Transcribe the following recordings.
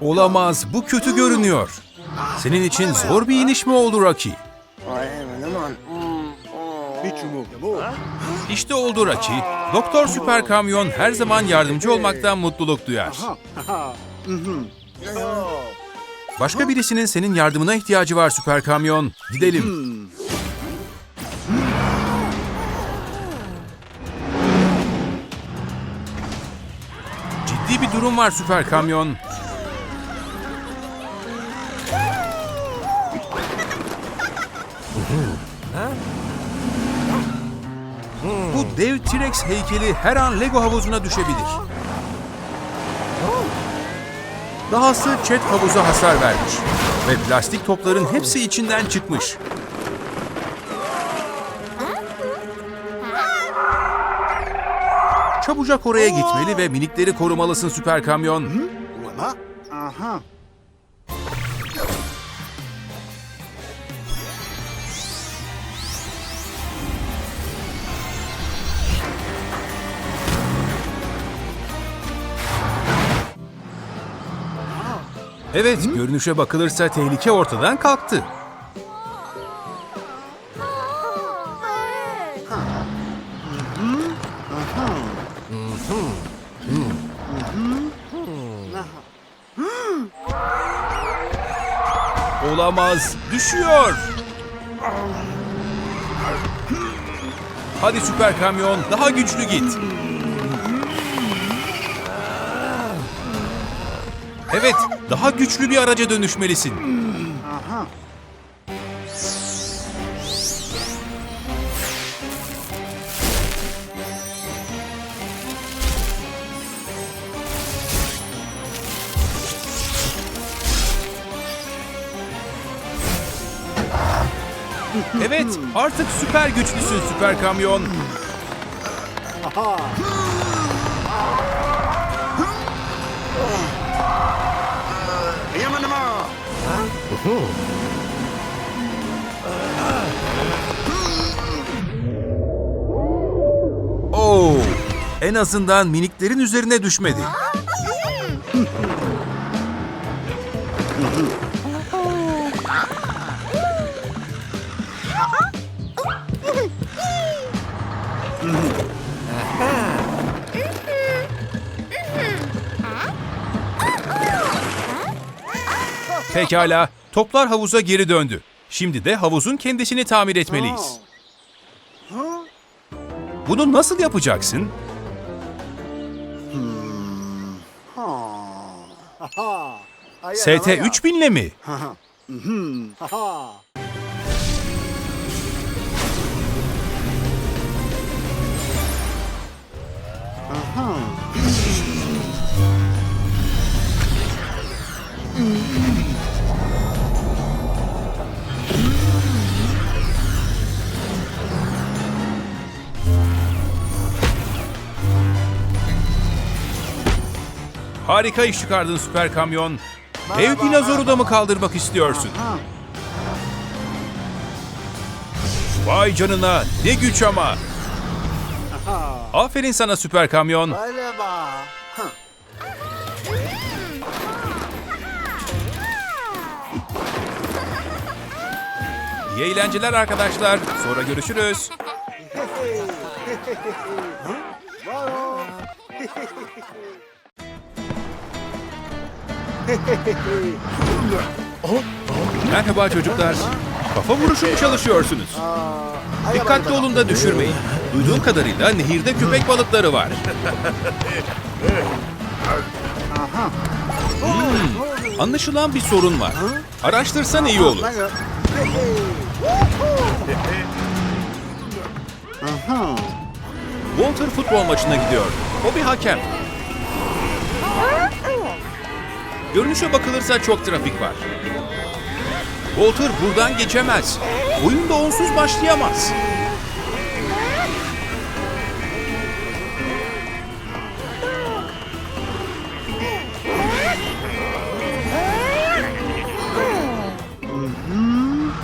Olamaz, bu kötü görünüyor. Senin için zor bir iniş mi oldu Rocky? İşte oldu Rocky. Doktor Süper Kamyon her zaman yardımcı olmaktan mutluluk duyar. Başka birisinin senin yardımına ihtiyacı var Süper Kamyon. Gidelim. Ciddi bir durum var Süper Kamyon. Dev T-Rex heykeli her an Lego havuzuna düşebilir. Dahası Chet havuza hasar vermiş ve plastik topların hepsi içinden çıkmış. Çabucak oraya gitmeli ve minikleri korumalısın süper kamyon. Evet, görünüşe bakılırsa tehlike ortadan kalktı. Olamaz, düşüyor. Hadi süper kamyon, daha güçlü git. Evet, daha güçlü bir araca dönüşmelisin. Evet, artık süper güçlüsün süper kamyon. Oo, en azından miniklerin üzerine düşmedi. Pekala, toplar havuza geri döndü. Şimdi de havuzun kendisini tamir etmeliyiz. Bunu nasıl yapacaksın? ST 3000'le mi? Harika iş çıkardın süper kamyon. Dev dinozoru da mı kaldırmak istiyorsun? Vay canına ne güç ama. Aferin sana süper kamyon. İyi eğlenceler arkadaşlar. Sonra görüşürüz. Merhaba çocuklar. Kafa vuruşu mu çalışıyorsunuz? Dikkatli olun da düşürmeyin. Duyduğum kadarıyla nehirde köpek balıkları var. Hmm, anlaşılan bir sorun var. Araştırsan iyi olur. Walter futbol maçına gidiyor. O bir hakem. Görünüşe bakılırsa çok trafik var. Walter buradan geçemez. Oyun da onsuz başlayamaz.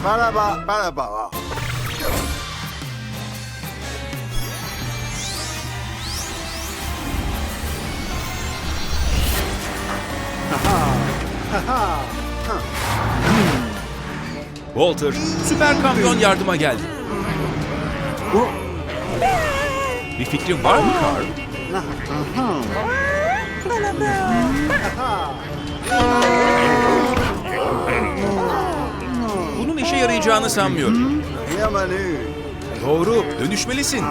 Merhaba, merhaba. Walter, süper kamyon yardıma geldi. Bir fikrin var mı Carl? Bunun işe yarayacağını sanmıyorum. Doğru, dönüşmelisin.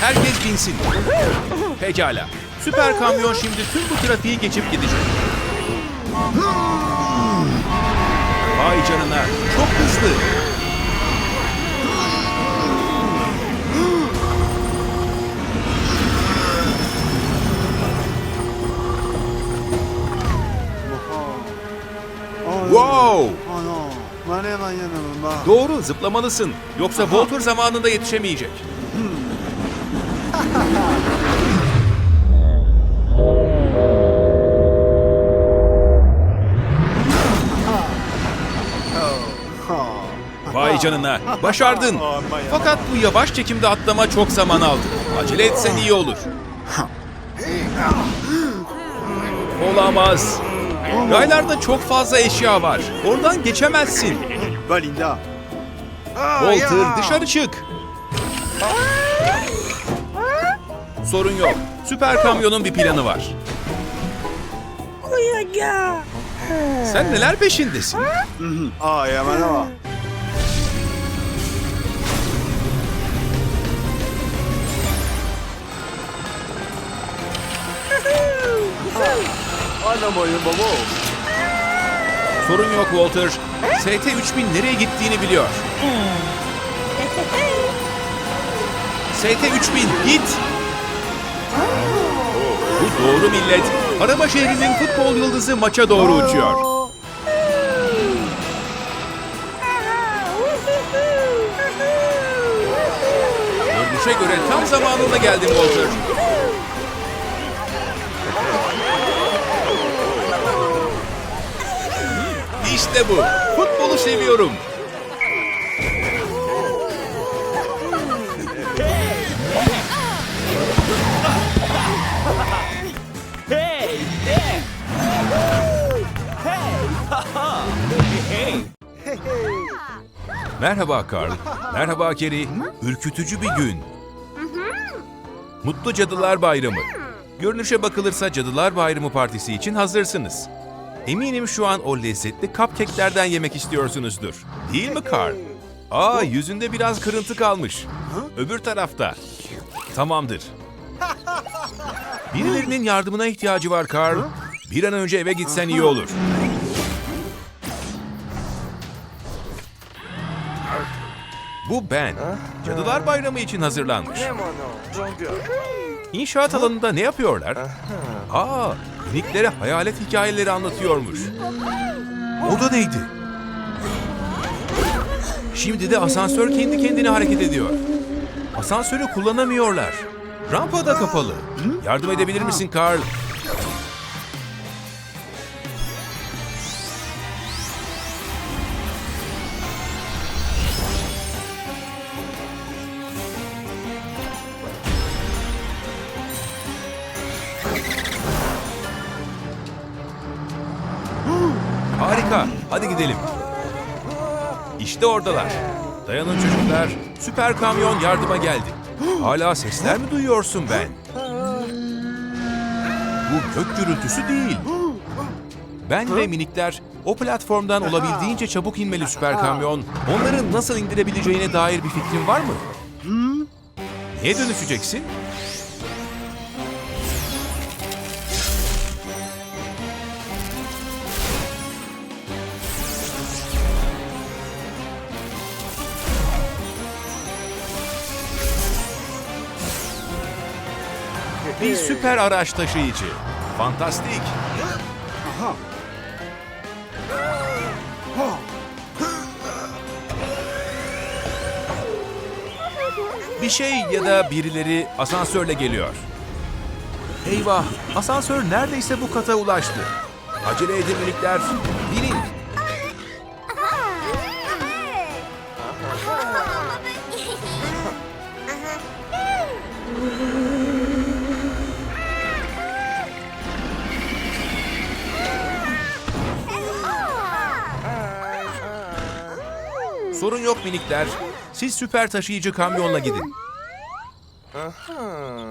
Herkes binsin. Pekala. Süper kamyon şimdi tüm bu trafiği geçip gidecek. Vay canına, çok hızlı. Mane manyanın ba. Doğru, zıplamalısın. Yoksa Walter zamanında yetişemeyecek. Vay canına, başardın. Fakat bu yavaş çekimde atlama çok zaman aldı. Acele etsen iyi olur. Olamaz. Raylarda çok fazla eşya var. Oradan geçemezsin. Balinda. Walter dışarı çık. Sorun yok. Süper kamyonun bir planı var. Sen neler peşindesin? Aa yamanı ba. Ano mo yun babo? Sorun yok Walter. ST-3000 nereye gittiğini biliyor. ST-3000 git. Bu doğru millet. Araba şehrinin futbol yıldızı maça doğru uçuyor. Görünüşe göre tam zamanında geldin Walter. Bu. Futbolu seviyorum. Merhaba Carl. Merhaba Kerry. Ürkütücü bir gün. Mutlu Cadılar Bayramı. Görünüşe bakılırsa Cadılar Bayramı partisi için hazırsınız. Eminim şu an o lezzetli cupcake'lerden yemek istiyorsunuzdur. Değil mi Carl? Aa yüzünde biraz kırıntı kalmış. Öbür tarafta. Tamamdır. Birilerinin yardımına ihtiyacı var Carl. Bir an önce eve gitsen iyi olur. Bu ben. Cadılar Bayramı için hazırlanmış. İnşaat alanında ne yapıyorlar? Aa, miniklere hayalet hikayeleri anlatıyormuş. O da neydi? Şimdi de asansör kendi kendine hareket ediyor. Asansörü kullanamıyorlar. Rampa da kapalı. Yardım edebilir misin Carl? Harika. Hadi gidelim. İşte oradalar. Dayanın çocuklar. Süper kamyon yardıma geldi. Hala sesler mi duyuyorsun ben? Bu gök gürültüsü değil. Ben ve minikler o platformdan olabildiğince çabuk inmeli süper kamyon. Onları nasıl indirebileceğine dair bir fikrin var mı? Neye dönüşeceksin? Süper araç taşıyıcı. Fantastik. Bir şey ya da birileri asansörle geliyor. Eyvah, asansör neredeyse bu kata ulaştı. Acele edin minikler, binin. Sorun yok minikler. Siz süper taşıyıcı kamyonla gidin.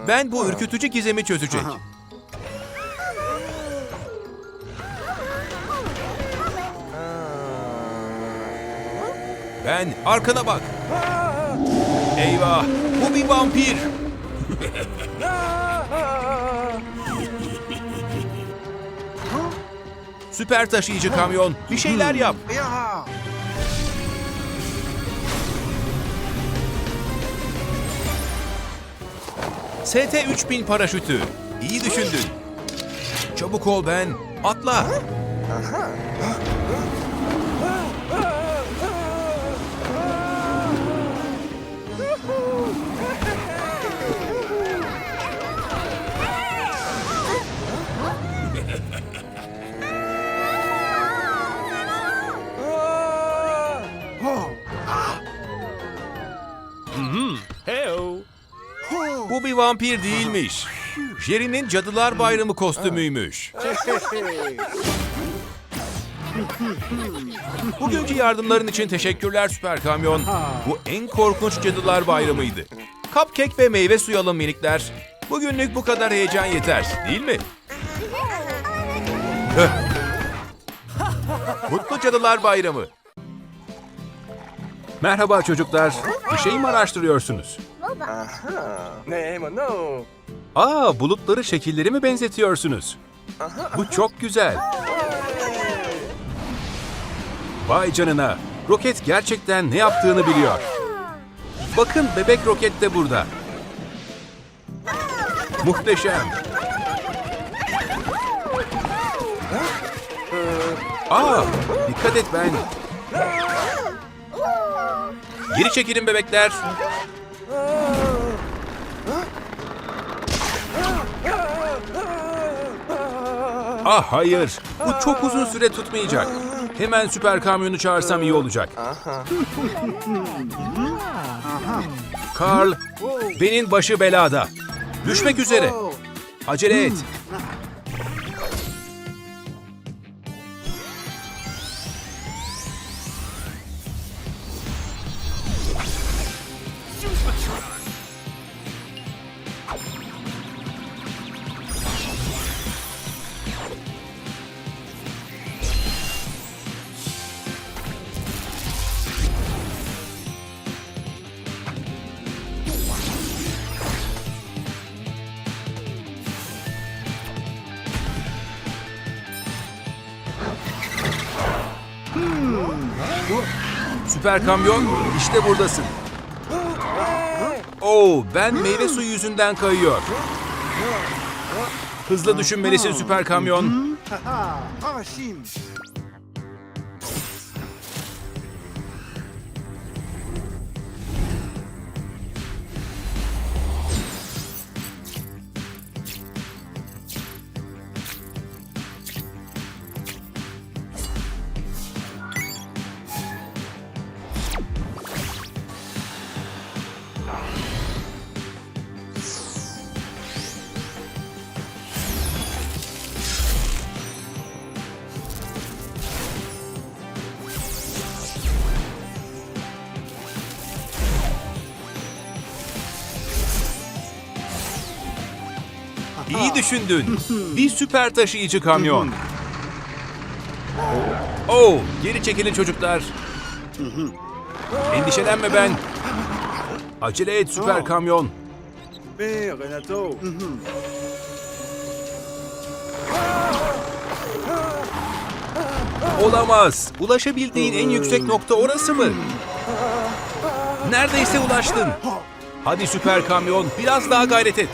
Ben bu ürkütücü gizemi çözecek. Ben arkana bak. Eyvah, bu bir vampir. Süper taşıyıcı kamyon, bir şeyler yap. ST-3000 paraşütü. İyi düşündün. Çabuk ol ben. Atla. Bu bir vampir değilmiş. Jerry'nin Cadılar Bayramı kostümüymüş. Bugünkü yardımların için teşekkürler Süper Kamyon. Bu en korkunç Cadılar Bayramı'ydı. Cupcake ve meyve suyu alın minikler. Bugünlük bu kadar heyecan yeter, değil mi? Mutlu Cadılar Bayramı. Merhaba çocuklar. Bir şey mi araştırıyorsunuz? 네, 뭐 no. Aa, bulutları şekilleri mi benzetiyorsunuz? Bu çok güzel. Vay canına. Roket gerçekten ne yaptığını biliyor. Bakın bebek roket de burada. Muhteşem. Aa, dikkat et ben. Geri çekilin bebekler. Ah hayır, bu çok uzun süre tutmayacak. Hemen süper kamyonu çağırsam iyi olacak. Carl, benim başı belada. Düşmek üzere. Acele et. Süper kamyon, işte buradasın. Oo, ben meyve suyu yüzünden kayıyor. Hızlı düşünmelisin süper kamyon. Düşündün. Bir süper taşıyıcı kamyon. Oo, geri çekilin çocuklar. Endişelenme ben. Acele et süper kamyon. 네, Renato. Olamaz. Ulaşabildiğin en yüksek nokta orası mı? Neredeyse ulaştın. Hadi süper kamyon, biraz daha gayret et.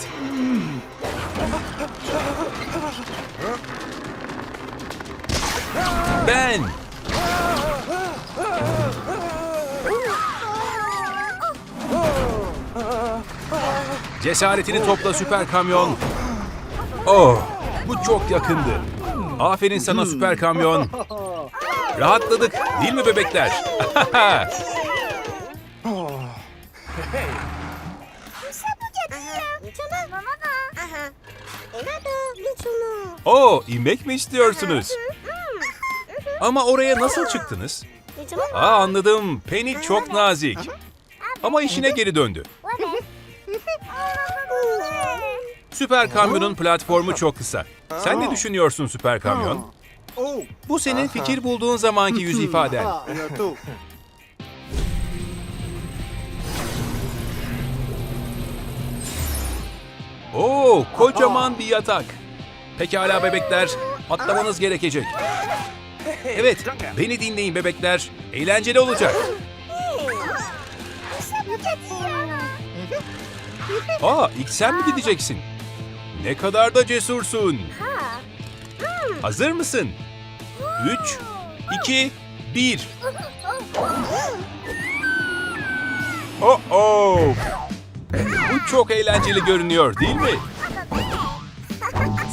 Ben. Cesaretini topla süper kamyon. Oh, bu çok yakındı. Aferin sana süper kamyon. Rahatladık değil mi bebekler? Oo, inmek mi istiyorsunuz? Ama oraya nasıl çıktınız? Aa anladım. Penny çok nazik. Ama işine geri döndü. Süper kamyonun platformu çok kısa. Sen ne düşünüyorsun süper kamyon? Bu senin fikir bulduğun zamanki yüz ifaden. Oo, kocaman bir yatak. Pekala bebekler, atlamanız gerekecek. Evet, beni dinleyin bebekler. Eğlenceli olacak. Aa, ilk sen mi gideceksin? Ne kadar da cesursun. Hazır mısın? 3, 2, 1. Oh oh. Bu çok eğlenceli görünüyor değil mi?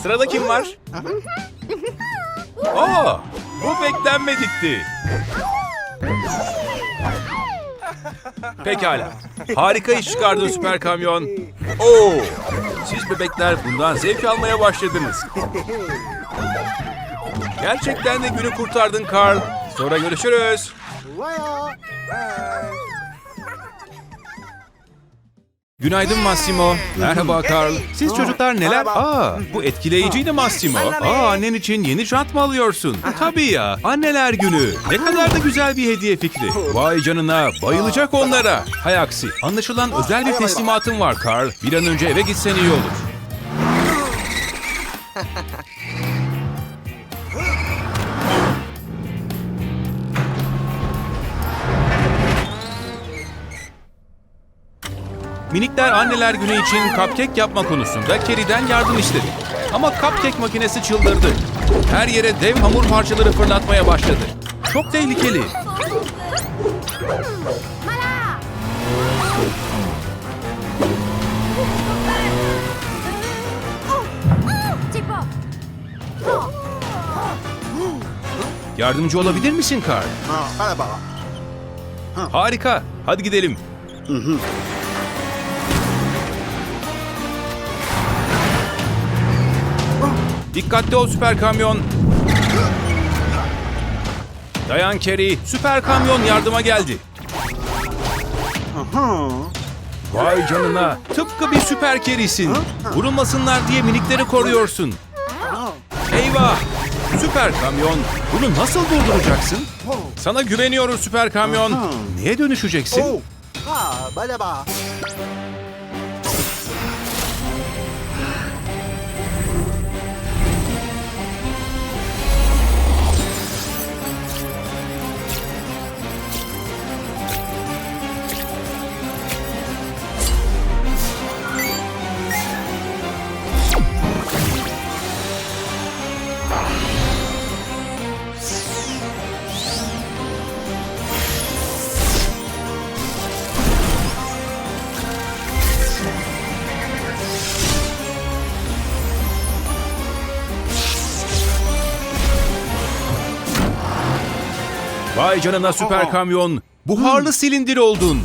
Sırada kim var? Aa, bu beklenmedikti. Pekala. Harika iş çıkardın süper kamyon. Oo, siz bebekler bundan zevk almaya başladınız. Gerçekten de günü kurtardın Carl. Sonra görüşürüz. Günaydın Massimo. Merhaba Carl. Siz çocuklar neler? Aa, bu etkileyiciydi Massimo. Aa, annen için yeni jant mı alıyorsun? Tabii ya. Anneler günü. Ne kadar da güzel bir hediye fikri. Vay canına. Bayılacak onlara. Hay aksi. Anlaşılan özel bir teslimatın var Carl. Bir an önce eve gitsen iyi olur. Minikler anneler günü için cupcake yapma konusunda Kerry'den yardım istedi. Ama cupcake makinesi çıldırdı. Her yere dev hamur parçaları fırlatmaya başladı. Çok tehlikeli. Yardımcı olabilir misin Carl? Harika. Hadi gidelim. Dikkatli ol süper kamyon. Dayan Kerry. Süper kamyon yardıma geldi. Vay canına. Tıpkı bir süper kerisin. Vurulmasınlar diye minikleri koruyorsun. Eyvah. Süper kamyon. Bunu nasıl durduracaksın? Sana güveniyoruz süper kamyon. Neye dönüşeceksin? Vay canına süper kamyon. Buharlı silindir oldun.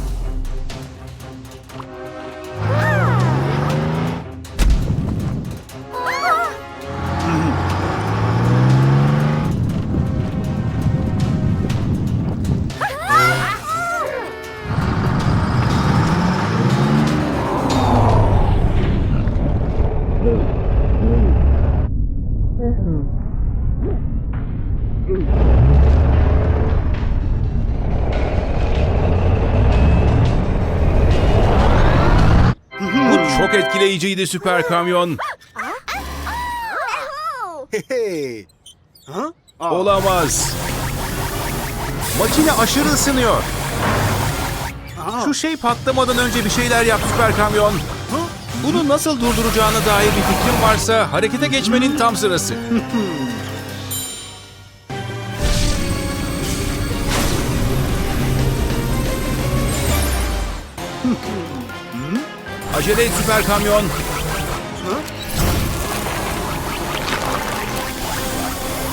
Çok etkileyiciydi süper kamyon. Hey? Ah. Olamaz. Makine aşırı ısınıyor. Şu şey patlamadan önce bir şeyler yap süper kamyon. Bunu nasıl durduracağına dair bir fikrin varsa harekete geçmenin tam sırası. Acele et süper kamyon.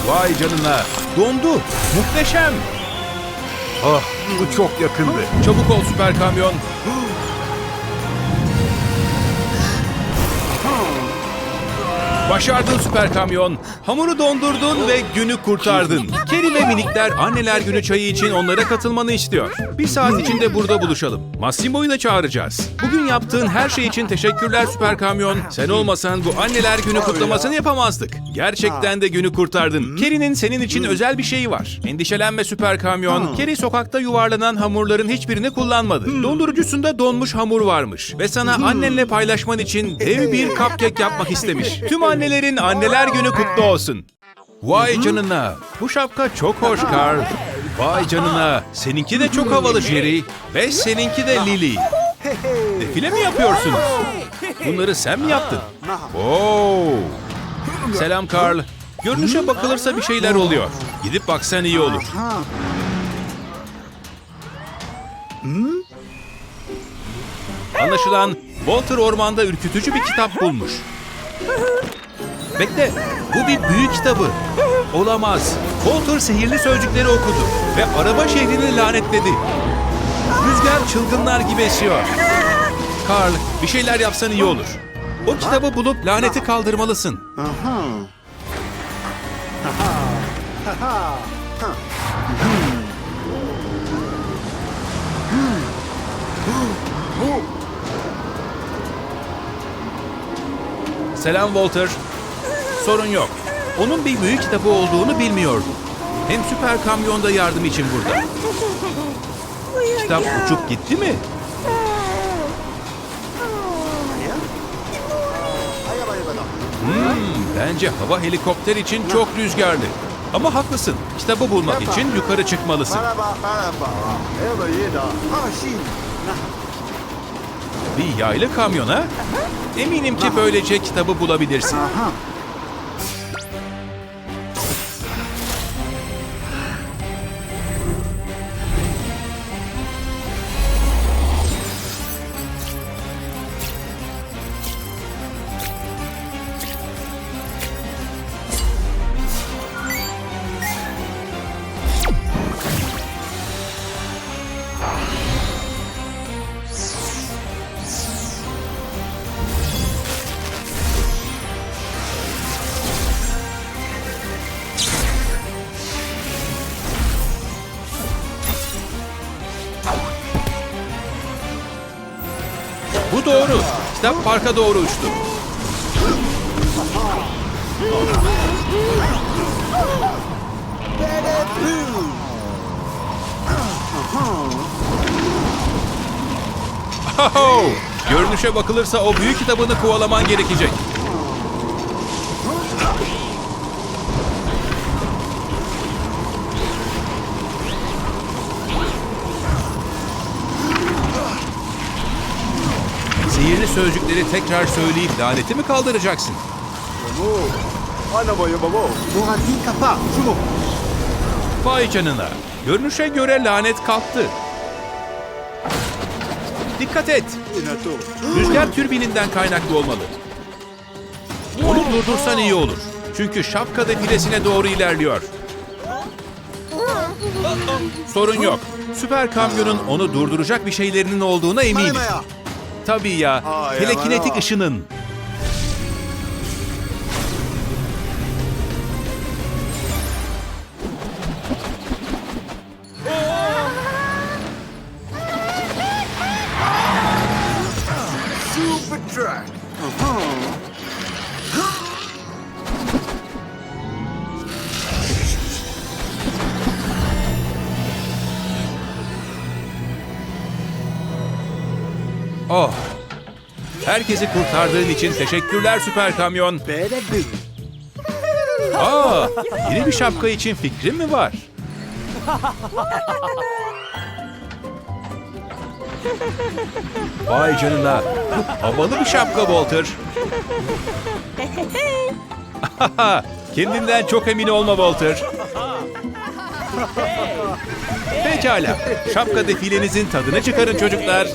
Vay canına. Dondu. Muhteşem. Ah, bu çok yakındı. Çabuk ol süper kamyon. Başardın süper kamyon. Hamuru dondurdun ve günü kurtardın. Keri ve minikler anneler günü çayı için onlara katılmanı istiyor. Bir saat içinde burada buluşalım. Massimo'yu da çağıracağız. Bugün yaptığın her şey için teşekkürler süper kamyon. Sen olmasan bu anneler günü kutlamasını yapamazdık. Gerçekten de günü kurtardın. Keri'nin senin için özel bir şeyi var. Endişelenme süper kamyon. Keri sokakta yuvarlanan hamurların hiçbirini kullanmadı. Dondurucusunda donmuş hamur varmış. Ve sana annenle paylaşman için dev bir cupcake yapmak istemiş. Tüm annelerin anneler günü kutlu olsun. Vay canına. Bu şapka çok hoş Carl. Vay canına. Seninki de çok havalı Jerry. Ve seninki de Lily. Defile mi yapıyorsunuz? Bunları sen mi yaptın? Oo. Selam Carl. Görünüşe bakılırsa bir şeyler oluyor. Gidip baksan iyi olur. Anlaşılan Walter ormanda ürkütücü bir kitap bulmuş. Bekle, bu bir büyü kitabı. Olamaz. Walter sihirli sözcükleri okudu ve araba şehrini lanetledi. Rüzgar çılgınlar gibi esiyor. Carl, bir şeyler yapsan iyi olur. O kitabı bulup laneti kaldırmalısın. Selam Walter. Sorun yok. Onun bir büyük kitabı olduğunu bilmiyordum. Hem süper kamyonda yardım için burada. Kitap uçup gitti mi? Hmm, bence hava helikopter için çok rüzgarlı. Ama haklısın. Kitabı bulmak için yukarı çıkmalısın. Bir yaylı kamyona eminim ki böylece kitabı bulabilirsin. Kitap parka doğru uçtu. Aho! Görünüşe bakılırsa o büyük kitabını kovalaman gerekecek. Sihirli sözcükleri tekrar söyleyip laneti mi kaldıracaksın? Vay canına. Görünüşe göre lanet kalktı. Dikkat et. Rüzgar türbininden kaynaklı olmalı. Onu durdursan iyi olur. Çünkü şapka defilesine doğru ilerliyor. Sorun yok. Süper kamyonun onu durduracak bir şeylerinin olduğuna eminim. Tabii ya. Aa, Telekinetik ya. ışının. Super truck. Oh. Herkesi kurtardığın için teşekkürler süper kamyon. Aa, yeni bir şapka için fikrin mi var? Vay canına. Havalı bir şapka Walter. Kendinden çok emin olma Walter. Pekala. Şapka defilenizin tadını çıkarın çocuklar.